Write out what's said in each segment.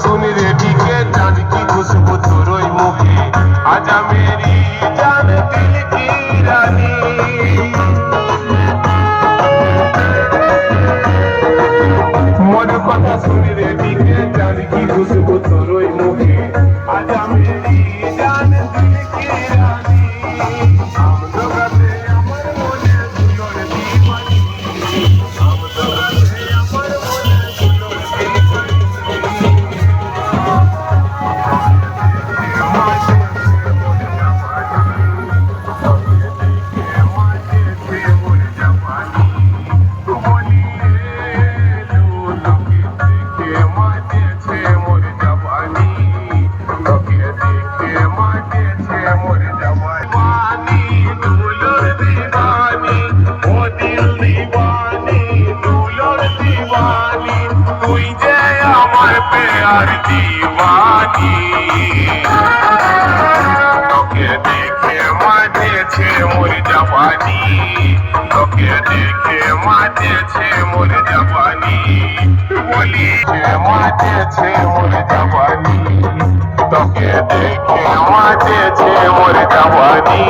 শুনি রে দিকে চাঁদ কি খুশবু তোর ওই মুখে। আজা মেরি জান দিল কি রানী? মোর কথা শুনি রে দিকে চাঁদ কি খুশবু তোর ওই তোকে দেখে মাঝেছে মোর জাপানি তোকে দেখে মাঝেছে মোর জাপানি বলি মাঝেছে মোর জাপানি তোকে দেখে মাঝেছে মোর জাপানি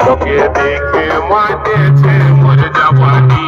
তোকে দেখে মাঝেছে মোর জাপানি